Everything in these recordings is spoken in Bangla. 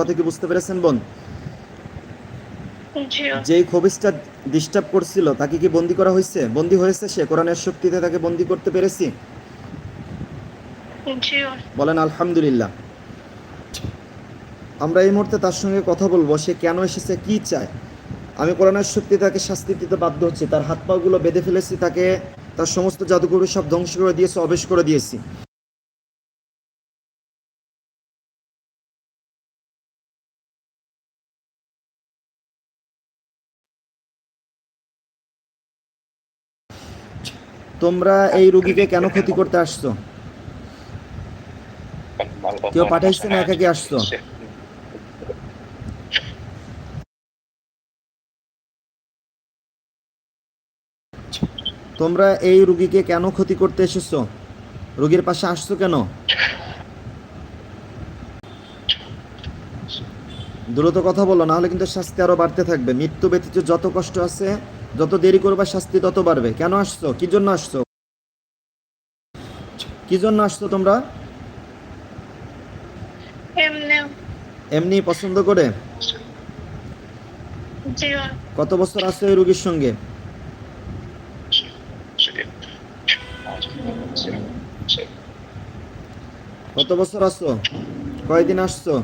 কথা কি বুঝতে পেরেছেন বোন? যেই খবিসটা ডিস্টার্ব করছিল তাকে কি বন্দি করা হয়েছে? বন্দি হয়েছে সে? কোরআনের শক্তিতে তাকে বন্দি করতে পেরেছি? বলেন আলহামদুলিল্লাহ। আমরা এই মুহূর্তে তার সঙ্গে কথা বলব সে কেন এসেছে কি চায়? আমি কোরআনের শক্তি তাকে শাস্তি দিতে বাধ্য হচ্ছি তার হাত পাগুলো বেঁধে ফেলেছি তাকে তার সমস্ত জাদুগুলো সব ধ্বংস করে দিয়েছি অবেশ করে দিয়েছি। তোমরা এই রুগীকে কেন ক্ষতি করতে আসছো? কেউ পাঠাইছে না একাকি আসছো? তোমরা এই রুগীকে কেন ক্ষতি করতে এসেছ? রুগীর পাশে আসছো কেন? দ্রুত কথা বলো, না হলে কিন্তু শাস্তি আরও বাড়তে থাকবে। মৃত্যু ব্যতীত যত কষ্ট আছে যত দেরি করবা শাস্তি তত বাড়বে। কেন আসছো? কি জন্য আসছো? কি জন্য আসছো তোমরা? এমনি। এমনি পছন্দ করে? জি। কত বছর আসছো এই রুগীর সঙ্গে? কত বছর আসছো কয়দিন আসছো?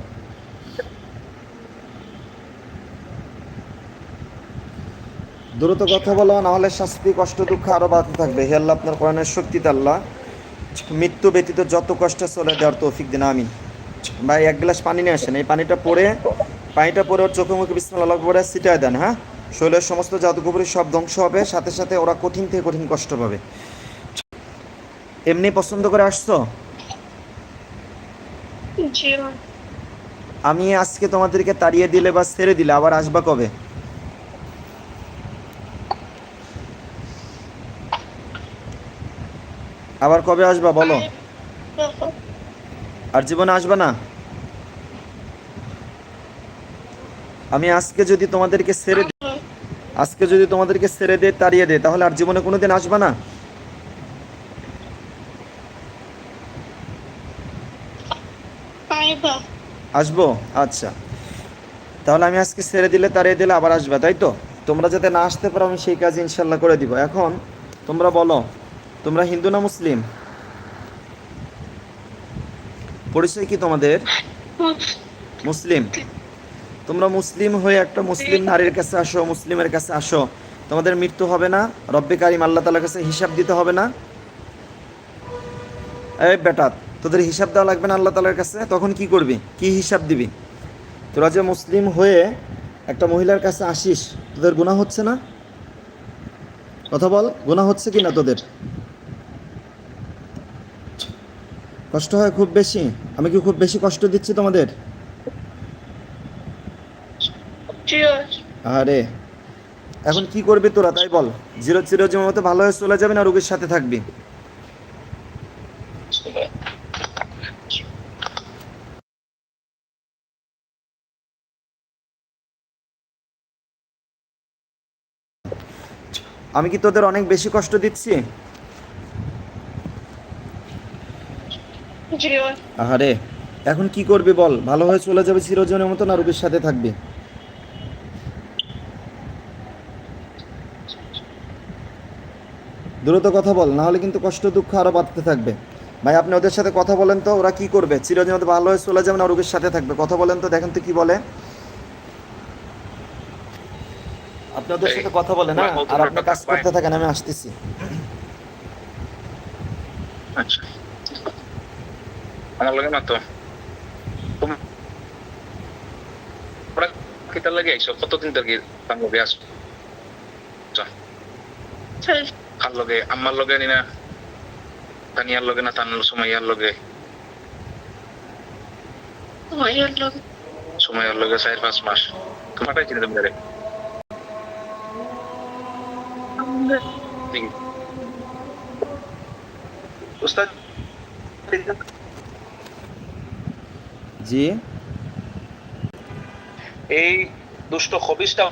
দ্রুত কথা বলো না হলে শাস্তি কষ্ট দুঃখ আরও বাড়তে থাকবে। হে আল্লাহ আপনার কোরআনের শক্তিতে আল্লাহ। মৃত্যু ব্যতীত যত কষ্ট চলে দেওয়ার তৌফিক দিন আমি ভাই এক গ্লাস পানি নিয়ে আসেন। এই পানিটা পরে পানিটা পরে ওর চোখে মুখে বিসমিল্লাহ করে ছিটায় দেন হ্যাঁ? শরীরের সমস্ত জাদুকুপুরি সব ধ্বংস হবে সাথে সাথে ওরা কঠিন থেকে কঠিন কষ্ট পাবে। এমনি পছন্দ করে আসছো? আমি আজকে তোমাদেরকে তাড়িয়ে দিলে বা ছেড়ে দিলে আবার আসবা কবে? আবার কবে আসবা বলো? আর জীবনে আসবা না? আমি আজকে যদি তোমাদেরকে ছেড়ে দিই আজকে যদি তোমাদেরকে ছেড়ে দে, তাড়িয়ে দে, তাহলে আর জীবনে কোনোদিন আসবা না? আসব? আচ্ছা। তাহলে আমি আজকে ছেড়ে দিলে, তাড়িয়ে দিলে আবার আসবে, তাই তো? তোমরা যাতে না আসতে পারো, আমি সেই কাজ ইনশাল্লাহ করে দিব। এখন তোমরা বলো তোমরা হিন্দু না মুসলিম? পরিচয় কি তোমাদের? মুসলিম। তোমরা মুসলিম হয়ে একটা মুসলিম নারীর কাছে আসো, মুসলিমের কাছে আসো। তোমাদের মৃত্যু হবে না। রব্বে কারিম আল্লাহ তালার কাছে হিসাব দিতে হবে না। এই বেটা, তোদের হিসাব দেওয়া লাগবে না আল্লাহ তালার কাছে? তখন কি করবি? কি হিসাব দিবি? তোরা যে মুসলিম হয়ে একটা মহিলার কাছে আসিস, তোদের গুণা হচ্ছে না? কথা বল গুণা হচ্ছে কি না তোদের? কষ্ট হয় খুব বেশি? আমি কি খুব বেশি কষ্ট দিচ্ছি তোমাদের? আরে, এখন কি করবি তোরা? তাই বল। জিরো জিরো চিরজীবন মতো ভালো হয়ে চলে যাবি না রোগীর সাথে থাকবি? আমি কি তোদের অনেক বেশি কষ্ট দিচ্ছি? আরে এখন কি করবি বল? ভালো হয়ে চলে যাবে চিরজনের মতো না রোগীর সাথে থাকবি। দ্রুত কথা বল না হলে কিন্তু কষ্ট দুঃখ আরও বাড়তে থাকবে। ভাই আপনি ওদের সাথে কথা বলেন তো ওরা কি করবে? চিরজনের মতো ভালো হয়ে চলে যাবে না রোগীর সাথে থাকবে? কথা বলেন তো দেখেন তো কি বলে। আপনি ওদের সাথে কথা বলেন হ্যাঁ? আর আপনি কাজ করতে থাকেন আমি আসতেছি। আচ্ছা। আমার লাগে না তো তোম- তোমরা কিতার লাগে আইসো কতদিন তার লগে আসো কার লগে আমার লগে নি না তানিয়ার লগে না তান সুমাইয়ার লগে সুমাইয়ার লগে চার পাঁচ মাস তোমারটাই চিনি তুমি রে উস্তাদ জি। এই দুষ্ট খবিসটা